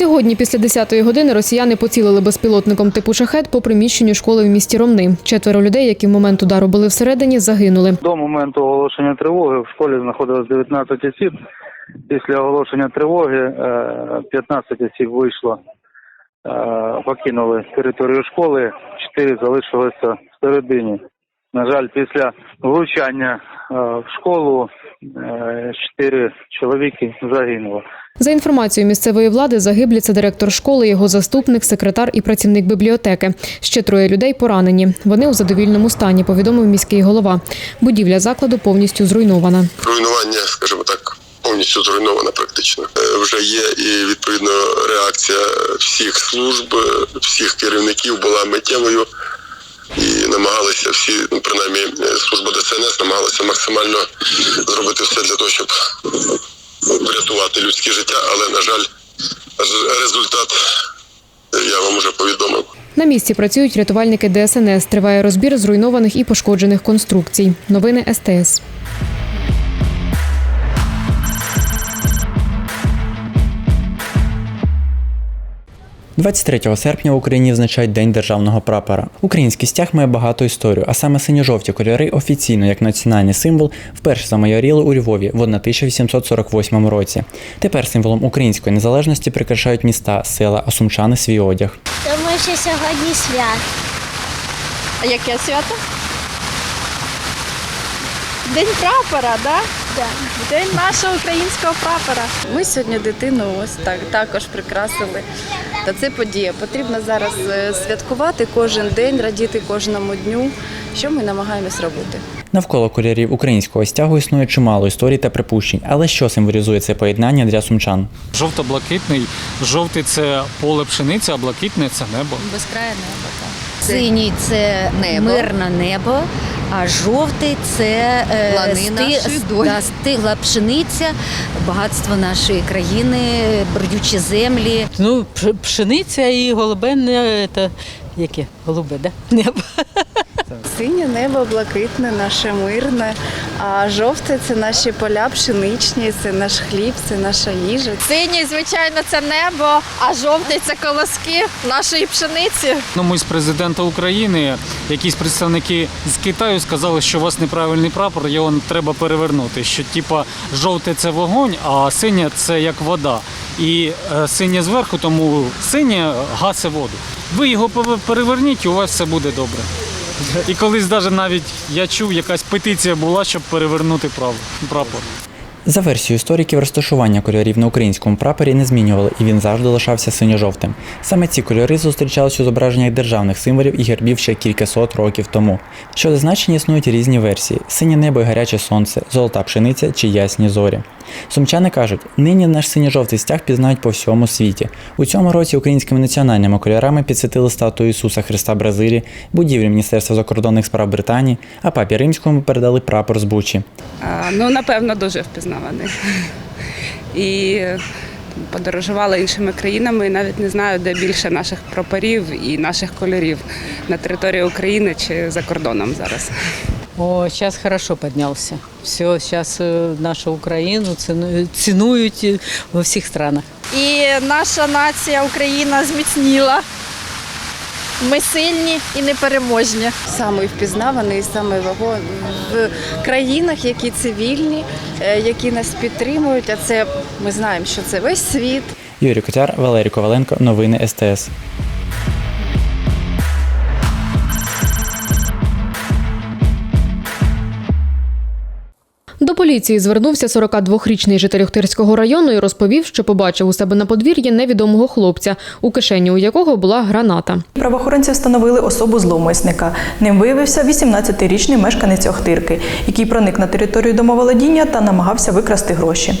Сьогодні, після 10-ї години, росіяни поцілили безпілотником типу шахет по приміщенню школи в місті Ромни. Четверо людей, які в момент удару були всередині, загинули. До моменту оголошення тривоги в школі знаходилось 19 осіб. Після оголошення тривоги е, 15 осіб вийшло, е, покинули територію школи, 4 залишилися всередині. На жаль, після влучання е, в школу 4 чоловіки загинуло. За інформацією місцевої влади, загиблі це директор школи, його заступник, секретар і працівник бібліотеки. Ще троє людей поранені. Вони у задовільному стані, повідомив міський голова. Будівля закладу повністю зруйнована. руйнування, скажімо так, повністю зруйнована практично. Е, Вже є і відповідно реакція всіх служб, е, всіх керівників була миттєвою. І намагалися всі, ну принаймні е, служба ДСНС намагалася максимально зробити все для того, щоб врятувати людське життя, але на жаль, результат е, я вам уже повідомив. На місці працюють рятувальники ДСНС. Триває розбір зруйнованих і пошкоджених конструкцій. Новини СТС. 23 серпня в Україні відзначають День державного прапора. Український стяг має багату історію, а саме синьо-жовті кольори офіційно як національний символ вперше замайоріли у Львові в 1848 році. Тепер символом української незалежності прикрашають міста, села, а сумчани свій одяг. Тому що сьогодні свят. А яке свято? День прапора, да? Да. День нашого українського прапора. Ми сьогодні дитину ось так також прикрасили. Та це подія. Потрібно зараз е, святкувати кожен день, радіти кожному дню. Що ми намагаємось робити? Навколо кольорів українського стягу існує чимало історій та припущень. Але що символізує це поєднання для сумчан? Жовто-блакитний. Жовтий це поле пшениці, а блакитне це небо. Безкрає небо. так. Синій це небо. мирне небо, а жовтий це е, да, стигла пшениця, багатство нашої країни, бродючі землі. Ну, пш- пшениця і голубе не це, яке? Голубе, да? Небо. Небо, блакитне, наше мирне, а жовте це наші поля пшеничні, це наш хліб, це наша їжа. Синій, звичайно, це небо, а жовтий це колоски нашої пшениці. Ну, ми з президента України, якісь представники з Китаю сказали, що у вас неправильний прапор, його треба перевернути. Що типа жовте це вогонь, а синє це як вода. І е, синє зверху, тому синє гасе воду. Ви його переверніть, і у вас все буде добре. І колись навіть я чув, якась петиція була, щоб перевернути прапор. За версією істориків, розташування кольорів на українському прапорі не змінювали, і він завжди лишався синьо-жовтим. Саме ці кольори зустрічалися у зображеннях державних символів і гербів ще кількасот років тому. Щодо значення існують різні версії: синє небо і гаряче сонце, золота пшениця чи ясні зорі. Сумчани кажуть, нині наш синьо-жовтий стяг пізнають по всьому світі. У цьому році українськими національними кольорами підсвітили статую Ісуса Христа Бразилії, будівлі Міністерства закордонних справ Британії, а папі римському передали прапор з Бучі. А, Ну, напевно, дуже впізнаваний. І подорожувала іншими країнами, і навіть не знаю, де більше наших прапорів і наших кольорів на території України чи за кордоном зараз. О, зараз хорошо піднявся. Все, зараз нашу Україну ціну- цінують е, во всіх странах. І наша нація Україна зміцніла. Ми сильні і непереможні. Самий впізнаваний, самий вагон в країнах, які цивільні, е, які нас підтримують. А це ми знаємо, що це весь світ. Юрій Котяр, Валерій Коваленко, новини СТС. Поліції звернувся 42-річний житель Охтирського району і розповів, що побачив у себе на подвір'ї невідомого хлопця, у кишені у якого була граната. Правоохоронці встановили особу зловмисника. Ним виявився 18-річний мешканець Охтирки, який проник на територію домоволодіння та намагався викрасти гроші.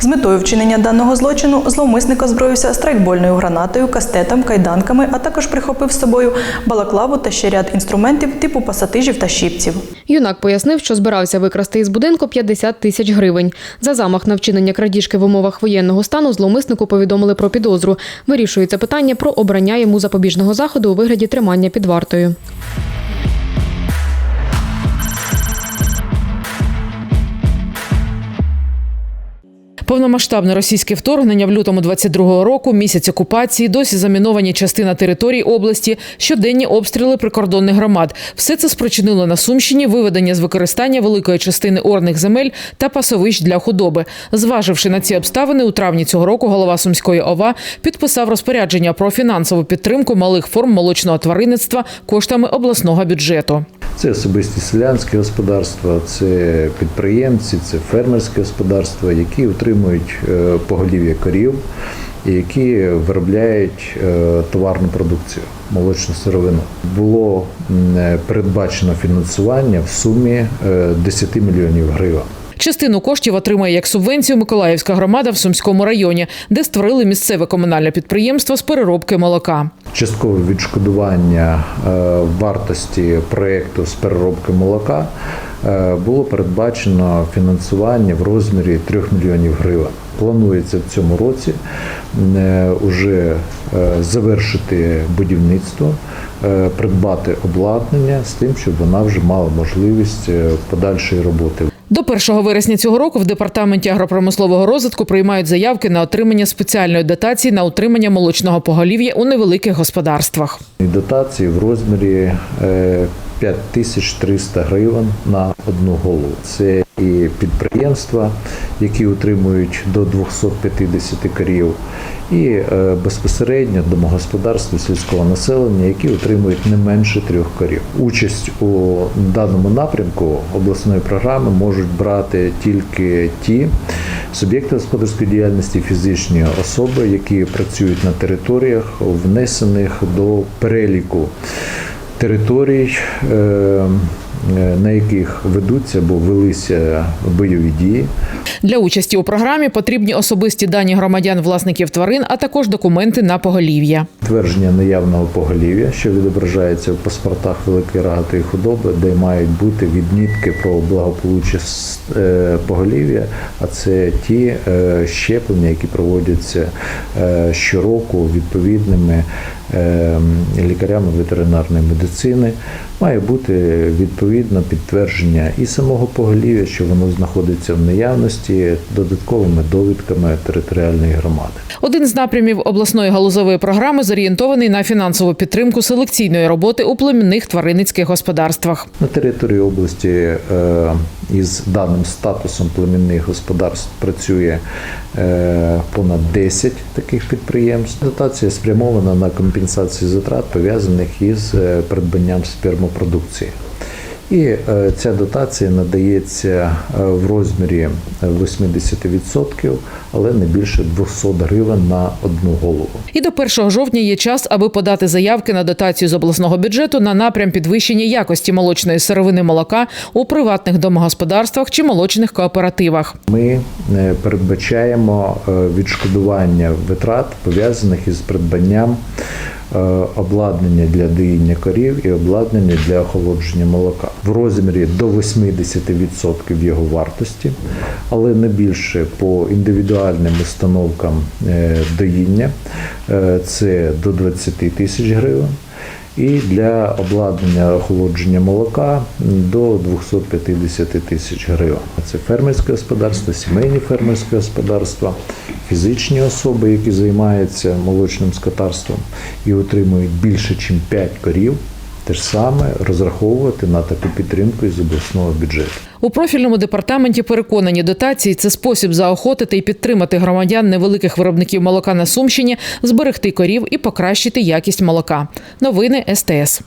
З метою вчинення даного злочину зловмисник озброївся страйкбольною гранатою, кастетом, кайданками, а також прихопив з собою балаклаву та ще ряд інструментів типу пасатижів та щипців. Юнак пояснив, що збирався викрасти із будинку 50 тисяч гривень. За замах на вчинення крадіжки в умовах воєнного стану зловмиснику повідомили про підозру. Вирішується питання про обрання йому запобіжного заходу у вигляді тримання під вартою. Повномасштабне російське вторгнення в лютому 22-го року, місяць окупації, досі заміновані частина території області, щоденні обстріли прикордонних громад. Все це спричинило на Сумщині виведення з використання великої частини орних земель та пасовищ для худоби. Зваживши на ці обставини, у травні цього року голова Сумської ОВА підписав розпорядження про фінансову підтримку малих форм молочного тваринництва коштами обласного бюджету. Це особисті селянські господарства, це підприємці, це фермерські господарства, які утримують е, поголів'я корів і які виробляють е, товарну продукцію, молочну сировину. Було е, передбачено фінансування в сумі е, 10 мільйонів гривень. Частину коштів отримає як субвенцію Миколаївська громада в Сумському районі, де створили місцеве комунальне підприємство з переробки молока. Часткове відшкодування е, вартості проєкту з переробки молока е, було передбачено фінансування в розмірі 3 мільйонів гривень. Планується в цьому році е, уже е, завершити будівництво, придбати обладнання з тим, щоб вона вже мала можливість подальшої роботи. До 1 вересня цього року в департаменті агропромислового розвитку приймають заявки на отримання спеціальної дотації на утримання молочного поголів'я у невеликих господарствах. Дотації в розмірі е, 5300 гривень на одну голову. Це і підприємства, які утримують до 250 корів, і е, безпосередньо домогосподарства сільського населення, які утримують не менше трьох корів. Участь у даному напрямку обласної програми можуть брати тільки ті суб'єкти господарської діяльності, фізичні особи, які працюють на територіях, внесених до переліку територій, е, на яких ведуться або велися бойові дії. Для участі у програмі потрібні особисті дані громадян власників тварин, а також документи на поголів'я. Твердження наявного поголів'я, що відображається в паспортах великої рогатої худоби, де мають бути відмітки про благополуччя е, поголів'я, а це ті е, щеплення, які проводяться е, щороку відповідними е, лікарями ветеринарної медицини. Має бути відповідно підтвердження і самого поголів'я, що воно знаходиться в наявності додатковими довідками територіальної громади. Один з напрямів обласної галузової програми зорієнтований на фінансову підтримку селекційної роботи у племінних тваринницьких господарствах. На території області е, із даним статусом племінних господарств працює е, понад 10 таких підприємств. Дотація спрямована на компенсацію затрат, пов'язаних із е, придбанням спермопродукції. І е, ця дотація надається е, в розмірі 80%, але не більше 200 гривень на одну голову. І до 1 жовтня є час, аби подати заявки на дотацію з обласного бюджету на напрям підвищення якості молочної сировини молока у приватних домогосподарствах чи молочних кооперативах. Ми е, передбачаємо е, відшкодування витрат пов'язаних із придбанням е, обладнання для доїння корів і обладнання для охолодження молока в розмірі до 80% його вартості, але не більше по індивідуальним установкам е, доїння е, це до 20 тисяч гривень. І для обладнання охолодження молока до 250 тисяч гривень. Це фермерське господарство, сімейні фермерські господарства, фізичні особи, які займаються молочним скотарством і отримують більше, ніж 5 корів. Те ж саме розраховувати на таку підтримку із обласного бюджету. У профільному департаменті переконані дотації це спосіб заохотити і підтримати громадян невеликих виробників молока на Сумщині, зберегти корів і покращити якість молока. Новини СТС.